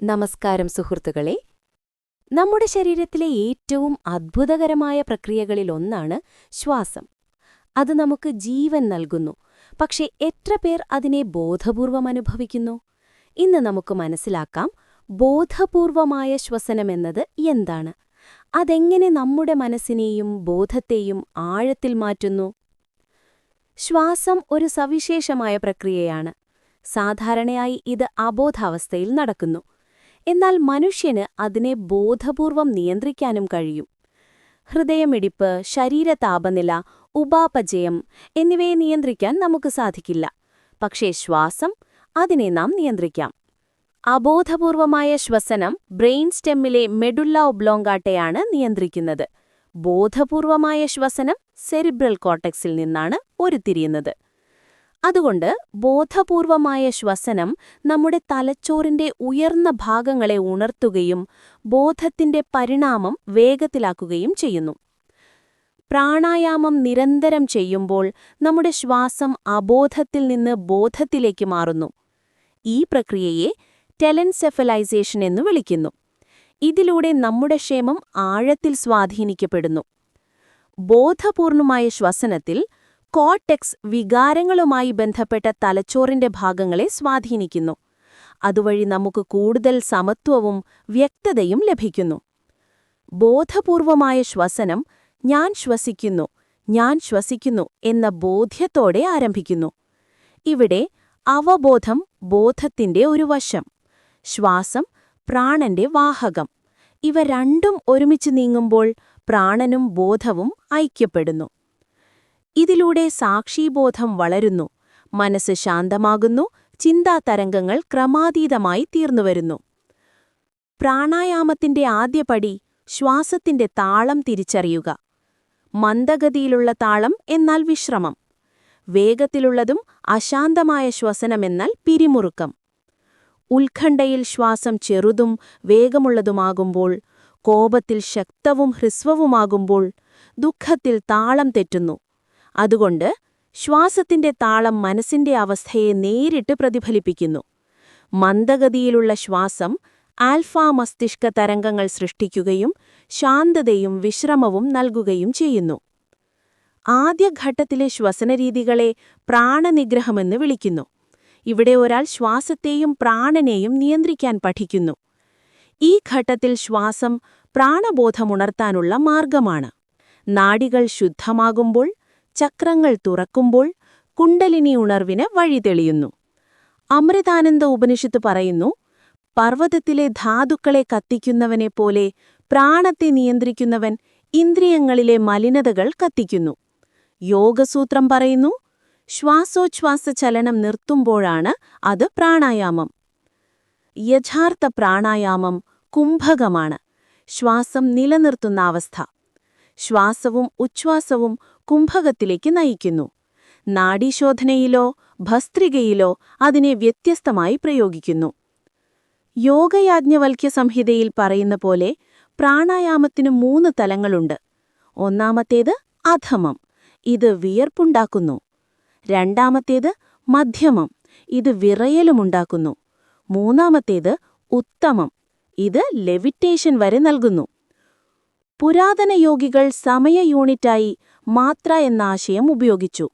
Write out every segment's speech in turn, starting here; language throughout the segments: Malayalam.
നമസ്കാരം സുഹൃത്തുക്കളെ. നമ്മുടെ ശരീരത്തിലെ ഏറ്റവും അത്ഭുതകരമായ പ്രക്രിയകളിലൊന്നാണ് ശ്വാസം. അത് നമുക്ക് ജീവൻ നൽകുന്നു. പക്ഷെ എത്ര പേർ അതിനെ ബോധപൂർവം അനുഭവിക്കുന്നു? ഇന്ന് നമുക്ക് മനസ്സിലാക്കാം ബോധപൂർവമായ ശ്വസനമെന്നത് എന്താണ്? അതെങ്ങനെ നമ്മുടെ മനസ്സിനെയും ബോധത്തെയും ആഴത്തിൽ മാറ്റുന്നു? ശ്വാസം ഒരു സവിശേഷമായ പ്രക്രിയയാണ്. സാധാരണയായി ഇത് അബോധാവസ്ഥയിൽ നടക്കുന്നു. എന്നാൽ മനുഷ്യന് അതിനെ ബോധപൂർവം നിയന്ത്രിക്കാനും കഴിയും. ഹൃദയമിടിപ്പ് ശരീരതാപനില ഉപാപചയം എന്നിവയെ നിയന്ത്രിക്കാൻ നമുക്ക് സാധിക്കില്ല. പക്ഷേ ശ്വാസം അതിനെ നാം നിയന്ത്രിക്കാം. അബോധപൂർവമായ ശ്വസനം ബ്രെയിൻ സ്റ്റെമ്മിലെ മെഡുല്ല ഒബ്ലോങ്കാട്ടെയാണ് നിയന്ത്രിക്കുന്നത്. ബോധപൂർവമായ ശ്വസനം സെറിബ്രൽ കോർട്ടെക്സിൽ നിന്നാണ് ഉരുത്തിരിയുന്നത്. അതുകൊണ്ട് ബോധപൂർവമായ ശ്വസനം നമ്മുടെ തലച്ചോറിന്റെ ഉയർന്ന ഭാഗങ്ങളെ ഉണർത്തുകയും ബോധത്തിന്റെ പരിണാമം വേഗത്തിലാക്കുകയും ചെയ്യുന്നു. പ്രാണായാമം നിരന്തരം ചെയ്യുമ്പോൾ നമ്മുടെ ശ്വാസം അബോധത്തിൽ നിന്ന് ബോധത്തിലേക്ക് മാറുന്നു. ഈ പ്രക്രിയയെ ടെലൻസെഫലൈസേഷൻ എന്ന് വിളിക്കുന്നു. ഇതിലൂടെ നമ്മുടെ ക്ഷേമം ആഴത്തിൽ സ്വാധീനിക്കപ്പെടുന്നു. ബോധപൂർണമായ ശ്വസനത്തിൽ കോട്ടെക്സ് വികാരങ്ങളുമായി ബന്ധപ്പെട്ട തലച്ചോറിന്റെ ഭാഗങ്ങളെ സ്വാധീനിക്കുന്നു. അതുവഴി നമുക്ക് കൂടുതൽ സമത്വവും വ്യക്തതയും ലഭിക്കുന്നു. ബോധപൂർവമായ ശ്വസനം ഞാൻ ശ്വസിക്കുന്നു ഞാൻ ശ്വസിക്കുന്നു എന്ന ബോധ്യത്തോടെ ആരംഭിക്കുന്നു. ഇവിടെ അവബോധം ബോധത്തിന്റെ ഒരു വശം ശ്വാസം പ്രാണന്റെ വാഹകം. ഇവ രണ്ടും ഒരുമിച്ച് നീങ്ങുമ്പോൾ പ്രാണനും ബോധവും ഐക്യപ്പെടുന്നു. ഇതിലൂടെ സാക്ഷീബോധം വളരുന്നു. മനസ്സ് ശാന്തമാകുന്നു. ചിന്താതരംഗങ്ങൾ ക്രമാതീതമായി തീർന്നുവരുന്നു പ്രാണായാമത്തിന്റെ ആദ്യപടി ശ്വാസത്തിന്റെ താളം തിരിച്ചറിയുക. മന്ദഗതിയിലുള്ള താളം എന്നാൽ വിശ്രമം. വേഗത്തിലുള്ളതും അശാന്തമായ ശ്വസനമെന്നാൽ പിരിമുറുക്കം. ഉത്കണ്ഠയിൽ ശ്വാസം ചെറുതും വേഗമുള്ളതുമാകുമ്പോൾ കോപത്തിൽ ശക്തവും ഹ്രസ്വവുമാകുമ്പോൾ ദുഃഖത്തിൽ താളം തെറ്റുന്നു. അതുകൊണ്ട് ശ്വാസത്തിന്റെ താളം മനസ്സിന്റെ അവസ്ഥയെ നേരിട്ട് പ്രതിഫലിപ്പിക്കുന്നു. മന്ദഗതിയിലുള്ള ശ്വാസം ആൽഫ മസ്തിഷ്ക തരംഗങ്ങൾ സൃഷ്ടിക്കുകയും ശാന്തതയും വിശ്രമവും നൽകുകയും ചെയ്യുന്നു. ആദ്യഘട്ടത്തിലെ ശ്വസനരീതികളെ പ്രാണനിഗ്രഹമെന്ന് വിളിക്കുന്നു. ഇവിടെ ഒരാൾ ശ്വാസത്തെയും പ്രാണനെയും നിയന്ത്രിക്കാൻ പഠിക്കുന്നു. ഈ ഘട്ടത്തിൽ ശ്വാസം പ്രാണബോധമുണർത്താനുള്ള മാർഗമാണ്. നാഡികൾ ശുദ്ധമാകുമ്പോൾ ചക്രങ്ങൾ തുറക്കുമ്പോൾ കുണ്ടലിനി ഉണർവിന് വഴി തെളിയുന്നു. അമൃതാനന്ദ ഉപനിഷത്ത് പറയുന്നു പർവതത്തിലെ ധാതുക്കളെ കത്തിക്കുന്നവനെ പോലെ പ്രാണത്തെ നിയന്ത്രിക്കുന്നവൻ ഇന്ദ്രിയങ്ങളിലെ മലിനതകൾ കത്തിക്കുന്നു. യോഗസൂത്രം പറയുന്നു ശ്വാസോച്ഛ്വാസ ചലനം നിർത്തുമ്പോഴാണ് അത് പ്രാണായാമം. യഥാർത്ഥ പ്രാണായാമം കുംഭകമാണ്. ശ്വാസം നിലനിർത്തുന്ന അവസ്ഥ. ശ്വാസവും ഉച്ഛ്വാസവും കുംഭകത്തിലേക്ക് നയിക്കുന്നു. നാഡീശോധനയിലോ ഭസ്ത്രികയിലോ അതിനെ വ്യത്യസ്തമായി പ്രയോഗിക്കുന്നു. യോഗയാജ്ഞവൽക്യ സംഹിതയിൽ പറയുന്ന പോലെ പ്രാണായാമത്തിന് മൂന്ന് തലങ്ങളുണ്ട്. ഒന്നാമത്തേത് അധമം. ഇത് വിയർപ്പുണ്ടാക്കുന്നു. രണ്ടാമത്തേത് മധ്യമം. ഇത് വിറയലുമുണ്ടാക്കുന്നു. മൂന്നാമത്തേത് ഉത്തമം. ഇത് ലെവിറ്റേഷൻ വരെ നൽകുന്നു. പുരാതന യോഗികൾ സമയ യൂണിറ്റായി മാത്ര എന്ന ആശയം ഉപയോഗിച്ചു.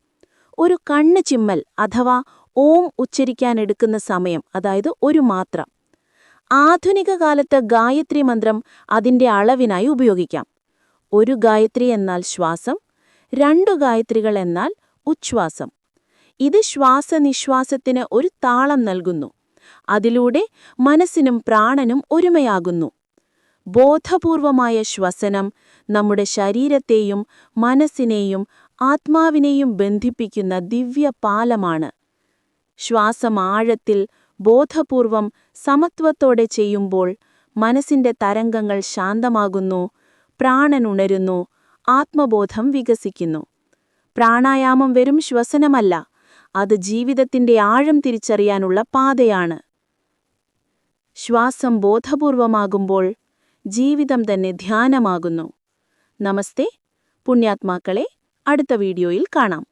ഒരു കണ്ണ് ചിമ്മൽ അഥവാ ഓം ഉച്ചരിക്കാനെടുക്കുന്ന സമയം അതായത് ഒരു മാത്ര. ആധുനിക കാലത്ത് ഗായത്രി മന്ത്രം അതിന്റെ അളവിനായി ഉപയോഗിക്കാം. ഒരു ഗായത്രി എന്നാൽ ശ്വാസം രണ്ടു ഗായത്രികൾ എന്നാൽ ഉച്ഛ്വാസം. ഇത് ശ്വാസനിശ്വാസത്തിന് ഒരു താളം നൽകുന്നു. അതിലൂടെ മനസ്സിനും പ്രാണനും ഒരുമയാകുന്നു. ബോധപൂർവമായ ശ്വസനം നമ്മുടെ ശരീരത്തെയും മനസ്സിനെയും ആത്മാവിനെയും ബന്ധിപ്പിക്കുന്ന ദിവ്യ പാലമാണ്. ശ്വാസമാഴത്തിൽ ബോധപൂർവം സമത്വത്തോടെ ചെയ്യുമ്പോൾ മനസ്സിന്റെ തരംഗങ്ങൾ ശാന്തമാകുന്നു പ്രാണനുണരുന്നു ആത്മബോധം വികസിക്കുന്നു. പ്രാണായാമം വെറും ശ്വസനമല്ല അത് ജീവിതത്തിന്റെ ആഴം തിരിച്ചറിയാനുള്ള പാതയാണ്. ശ്വാസം ബോധപൂർവമാകുമ്പോൾ ജീവിതം തന്നെ ധ്യാനമാകുന്നു. നമസ്തേ. പുണ്യാത്മാക്കളെ അടുത്ത വീഡിയോയിൽ കാണാം.